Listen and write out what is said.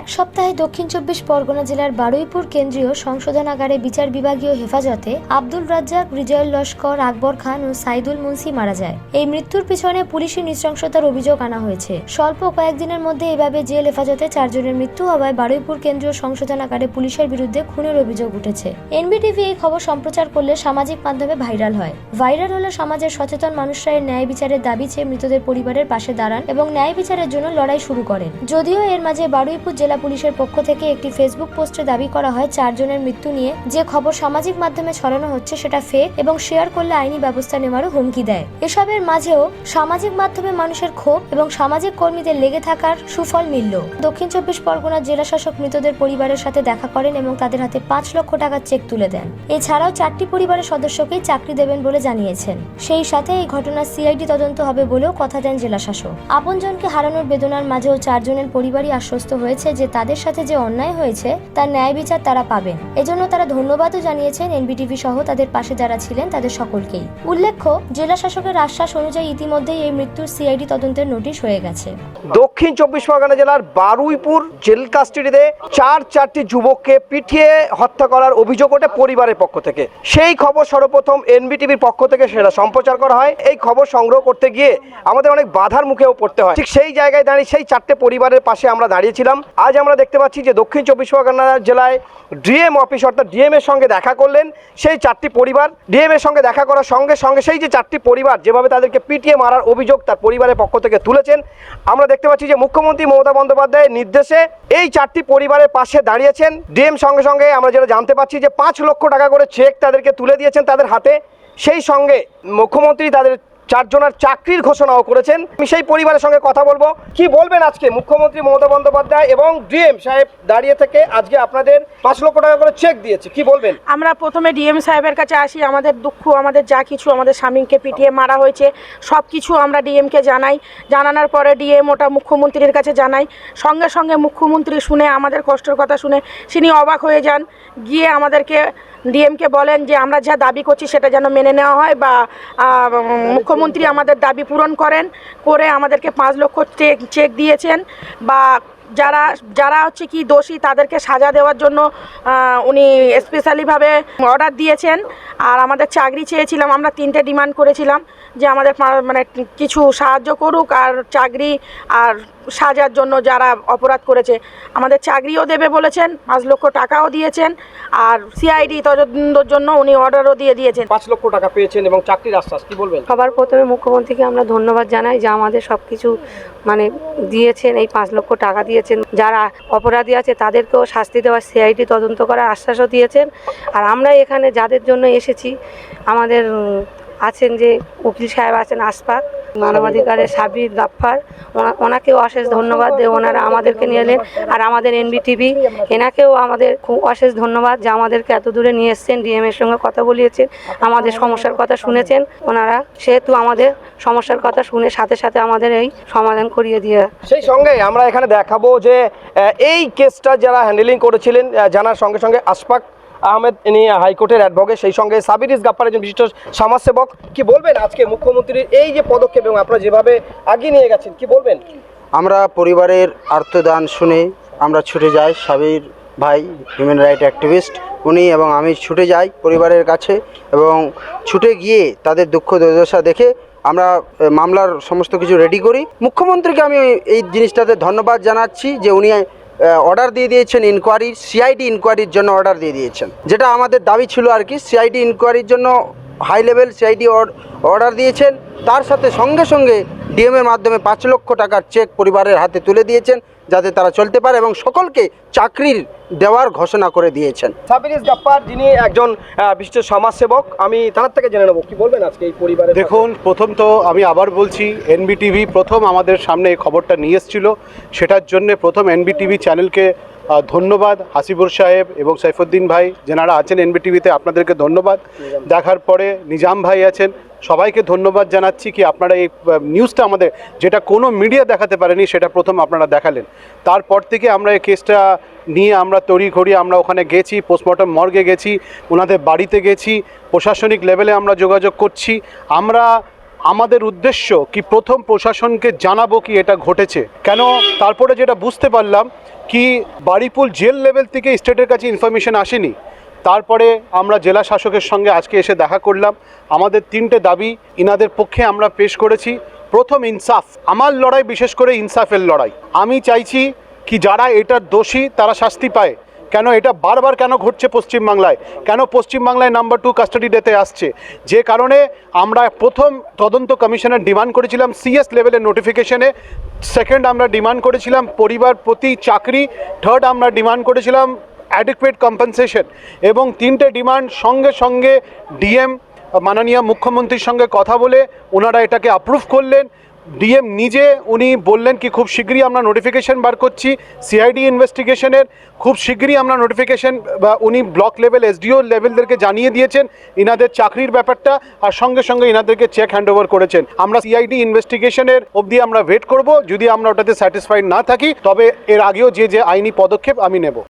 এক সপ্তাহে দক্ষিণ চব্বিশ পরগনা জেলার বারুইপুর কেন্দ্রীয় সংশোধনাগারে বিচার বিভাগীয় হেফাজতে আব্দুল রাজ্জাক বিজয় লস্কর, আকবর খান ও সাইদুল মুন্সি মারা যায়। এই মৃত্যুর পিছনে পুলিশি নৃশংসতার অভিযোগ আনা হয়েছে। স্বল্প কয়েকদিনের মধ্যে এভাবে জেল হেফাজতে চারজনের মৃত্যু হওয়ায় বারুইপুর কেন্দ্রীয় সংশোধনাগারে পুলিশের বিরুদ্ধে খুনের অভিযোগ উঠেছে। এনবিটিভি এই খবর সম্প্রচার করলে সামাজিক মাধ্যমে ভাইরাল হয়। ভাইরাল হলে সমাজের সচেতন মানুষরা এর ন্যায় বিচারের দাবি চেয়ে মৃতদের পরিবারের পাশে দাঁড়ান এবং ন্যায় বিচারের জন্য লড়াই শুরু করেন। যদিও এর মাঝে বারুইপুর জেলা পুলিশের পক্ষ থেকে একটি ফেসবুক পোস্টে দাবি করা হয়, চারজনের মৃত্যু নিয়ে যে খবর সামাজিক মাধ্যমে ছড়ানো হচ্ছে সেটা ফেক এবং শেয়ার করলে আইনি ব্যবস্থা নেওয়ারও হুমকি দেয়। এসবের মাঝেও সামাজিক মাধ্যমে মানুষের ক্ষোভ এবং সামাজিক কর্মীদের লেগে থাকার সুফল মিলল। দক্ষিণ চব্বিশ পরগনার জেলা শাসক মৃতদের পরিবারের সাথে দেখা করেন এবং তাদের হাতে পাঁচ লক্ষ টাকার চেক তুলে দেন। এছাড়াও চারটি পরিবারের সদস্যকেই চাকরি দেবেন বলে জানিয়েছেন। সেই সাথে এই ঘটনার সিআইডি তদন্ত হবে বলেও কথা দেন জেলা শাসক। আপনজনকে হারানোর বেদনার মাঝেও চারজনের পরিবারই আশ্বস্ত হয়েছে যে তাদের সাথে যে অন্যায় হয়েছে, তার ন্যায় বিচার তারা পাবেন। এজন্য তারা ধন্যবাদও জানিয়েছেন এনবিটিভি সহ তাদের পাশে যারা ছিলেন তাদের সকলকেই। উল্লেখ্য জেলা শাসকের আশ্বাস অনুযায়ী ইতিমধ্যেই এই মৃত্যুর সিআইডি তদন্তের নোটিশ হয়ে গেছে। দক্ষিণ চব্বিশ পরগনা জেলার বারুইপুর জেল কাস্টডিতে চার চারটি যুবককে পিটিয়ে হত্যা করার অভিযোগ ওঠে পরিবারের পক্ষ থেকে। সেই খবর সর্বপ্রথম এনবিটিভির পক্ষ থেকে সেটা সম্প্রচার করা হয়। এই খবর সংগ্রহ করতে গিয়ে আমাদের অনেক বাধার মুখেও পড়তে হয়। ঠিক সেই জায়গায় দাঁড়িয়ে সেই চারটে পরিবারের পাশে আমরা দাঁড়িয়েছিলাম। আজ আমরা দেখতে পাচ্ছি যে দক্ষিণ চব্বিশ পরগনা জেলায় ডিএম অফিস অর্থাৎ ডিএম এর সঙ্গে দেখা করলেন সেই চারটি পরিবার। ডিএম এর সঙ্গে দেখা করার সঙ্গে সঙ্গে সেই যে চারটি পরিবার যেভাবে তাদেরকে পিটিয়ে মারার অভিযোগ তার পরিবারের পক্ষ থেকে তুলেছেন, আমরা দেখতে পাচ্ছি যে মুখ্যমন্ত্রী মমতা বন্দ্যোপাধ্যায়ের নির্দেশে এই চারটি পরিবারের পাশে দাঁড়িয়েছেন। ডিএম সঙ্গে সঙ্গে আমরা যেটা জানতে পারছি যে পাঁচ লক্ষ টাকা করে চেক তাদেরকে তুলে দিয়েছেন তাদের হাতে। সেই সঙ্গে মুখ্যমন্ত্রী তাদের চারজনের চাকরির ঘোষণাও করেছেন। আমি সেই পরিবারের সঙ্গে কথা বলব। কি বলবেন আজকে মুখ্যমন্ত্রী মমতা বন্দ্যোপাধ্যায় এবং ডিএম সাহেব দাঁড়িয়ে থেকে আজকে আপনাদের পাঁচ লক্ষ টাকা করে চেক দিয়েছে? কি বলবেন? আমরা প্রথমে ডিএম সাহেবের কাছে আসি। আমাদের দুঃখ আমাদের যা কিছু আমাদের স্বামীকে পিটিয়ে মারা হয়েছে সব কিছু আমরা ডিএমকে জানাই। জানানোর পরে ডিএম ওটা মুখ্যমন্ত্রীর কাছে জানাই। সঙ্গে সঙ্গে মুখ্যমন্ত্রী শুনে আমাদের কষ্টের কথা শুনে তিনি অবাক হয়ে যান। গিয়ে আমাদেরকে ডিএমকে বলেন যে আমরা যা দাবি করছি সেটা যেন মেনে নেওয়া হয় বা আহ, মুখ্যমন্ত্রী আমাদের দাবি পূরণ করেন, করে আমাদেরকে পাঁচ লক্ষ চেক চেক দিয়েছেন বা যারা যারা হচ্ছে কি দোষী তাদেরকে সাজা দেওয়ার জন্য উনি স্পেশালিভাবে অর্ডার দিয়েছেন। আর আমাদের চাকরি চেয়েছিলাম, আমরা তিনটে ডিমান্ড করেছিলাম যে আমাদের মানে কিছু সাহায্য করুক আর চাকরি আর সাজার জন্য যারা অপরাধ করেছে আমাদের চাকরিও দেবে বলেছেন পাঁচ লক্ষ টাকাও দিয়েছেন আর সিআইডি তদন্তর জন্য উনি অর্ডারও দিয়ে দিয়েছেন। পাঁচ লক্ষ টাকা পেয়েছেন এবং চাকরির আশ্বাস কি বলবেন? সবার প্রথমে মুখ্যমন্ত্রীকে আমরা ধন্যবাদ জানাই যে আমাদের সব কিছু মানে দিয়েছেন এই পাঁচ লক্ষ টাকা দিয়েছেন। যারা অপরাধী আছে তাদেরকেও শাস্তি দেওয়ার সিআইডি তদন্ত করার আশ্বাসও দিয়েছেন। আর আমরা এখানে যাদের জন্য এসেছি আমাদের আছেন যে উকিল সাহেব আছেন আসপাক মানবাধিকারের সাবির গাফফার। ওনা- ওনাকেও অশেষ ধন্যবাদ যে ওনারা আমাদেরকে নিয়ে এলেন। আর আমাদের এনবিটিভি, এনাকেও আমাদের খুব অশেষ ধন্যবাদ যে আমাদেরকে এত দূরে নিয়ে এসছেন ডিএম এর সঙ্গে কথা বলিয়েছেন, আমাদের সমস্যার কথা শুনেছেন। ওনারা সেহেতু আমাদের সমস্যার কথা শুনে সাথে সাথে আমাদের এই সমাধান করিয়ে দিয়ে সেই সঙ্গে আমরা এখানে দেখাবো যে এই কেসটা যারা হ্যান্ডেলিং করেছিলেন জানার সঙ্গে সঙ্গে আশফাক আহমেদ, ইনি হাইকোর্টের অ্যাডভোকেট, সেই সঙ্গে সাবিরিস গাপ্পার একজন বিশিষ্ট সমাজসেবক। কি বলবেন আজকে মুখ্যমন্ত্রীর এই যে পদক্ষেপ এবং আপনারা যেভাবে আগিয়ে নিয়ে গেছেন, কি বলবেন? আমরা পরিবারের আর্তদান শুনে আমরা ছুটে যাই। সাবির ভাই হিউম্যান রাইট অ্যাক্টিভিস্ট উনি এবং আমি ছুটে যাই পরিবারের কাছে এবং ছুটে গিয়ে তাদের দুঃখ দুর্দশা দেখে আমরা মামলার সমস্ত কিছু রেডি করি। মুখ্যমন্ত্রীকে আমি এই জিনিসটাতে ধন্যবাদ জানাচ্ছি যে উনি অর্ডার দিয়ে দিয়েছেন ইনকোয়ারি সিআইডি ইনকোয়ারির জন্য অর্ডার দিয়ে দিয়েছেন। যেটা আমাদের দাবি ছিল আর কি সিআইডি ইনকোয়ারির জন্য হাই লেভেল সিআইডি অর্ডার দিয়েছেন। তার সাথে সঙ্গে সঙ্গে ডিএমের মাধ্যমে পাঁচ লক্ষ টাকার চেক পরিবারের হাতে তুলে দিয়েছেন। যাতে তারা চলতে পারে এবং সকলকে চাকরির দেওয়ার ঘোষণা করে দিয়েছেন। সাবিরিস গাপ্পার যিনি একজন বিশিষ্ট সমাজসেবক আমি তার থেকে জেনে নেব। কি বলবেন আজকে এই পরিবারে দেখুন প্রথম তো আমি আবার বলছি এনবিটিভি প্রথম আমাদের সামনে এই খবরটা নিয়ে এসেছিল। সেটার জন্য প্রথম এনবিটিভি চ্যানেলকে ধন্যবাদ হাসিবুর সাহেব এবং সাইফুদ্দিন ভাই যেনারা আছেন এনবিটিভিতে আপনাদেরকে ধন্যবাদ। দেখার পরে নিজাম ভাই আছেন। সবাইকে ধন্যবাদ জানাচ্ছি কি আপনারা এই নিউজটা আমাদের যেটা কোনো মিডিয়া দেখাতে পারেনি সেটা প্রথম আপনারা দেখালেন। তারপর থেকে আমরা এই কেসটা নিয়ে আমরা তৈরি ঘড়ি আমরা ওখানে গেছি পোস্টমর্টম মর্গে গেছি ওনাদের বাড়িতে গেছি প্রশাসনিক লেভেলে আমরা যোগাযোগ করছি। আমরা আমাদের উদ্দেশ্য কি প্রথম প্রশাসনকে জানাব কি এটা ঘটেছে? কেন? তারপরে যেটা বুঝতে পারলাম কি বাড়িপুল জেল লেভেল থেকে স্টেটের কাছে ইনফরমেশন আসেনি। তারপরে আমরা জেলা শাসকের সঙ্গে আজকে এসে দেখা করলাম। আমাদের তিনটে দাবি ইনাদের পক্ষে আমরা পেশ করেছি। প্রথম, ইনসাফ। আমার লড়াই বিশেষ করে ইনসাফের লড়াই। আমি চাইছি কি যারা এটার দোষী তারা শাস্তি পায়। কেন এটা বারবার কেন ঘটছে পশ্চিমবাংলায়? কেন পশ্চিমবাংলায় নাম্বার টু কাস্টাডি ডেতে আসছে? যে কারণে আমরা প্রথম তদন্ত কমিশনের ডিমান্ড করেছিলাম সিএস লেভেলের নোটিফিকেশনে সেকেন্ড আমরা ডিমান্ড করেছিলাম পরিবার প্রতি চাকরি থার্ড আমরা ডিমান্ড করেছিলাম অ্যাডিকুয়েট কম্পেনসেশন এবং তিনটে ডিমান্ড সঙ্গে সঙ্গে ডিএম মাননীয় মুখ্যমন্ত্রীর সঙ্গে কথা বলে ওনারা এটাকে অ্যাপ্রুভ করলেন। ডিএম নিজে উনি বললেন কি, খুব শীঘ্রই আমরা নোটিফিকেশন বার করছি। সিআইডি ইনভেস্টিগেশনের খুব শীঘ্রই আমরা নোটিফিকেশন বা উনি ব্লক লেভেল এসডিও লেভেলদেরকে জানিয়ে দিয়েছেন, ইনাদের চাকরির ব্যাপারটা আর সঙ্গে সঙ্গে ইনাদেরকে চেক হ্যান্ডওভার করেছেন। আমরা সিআইডি ইনভেস্টিগেশনের অবধি আমরা ওয়েট করব, যদি আমরা ওটাতে স্যাটিসফাইড না থাকি, তবে এর আগেও যে যে আইনি পদক্ষেপ আমি নেব।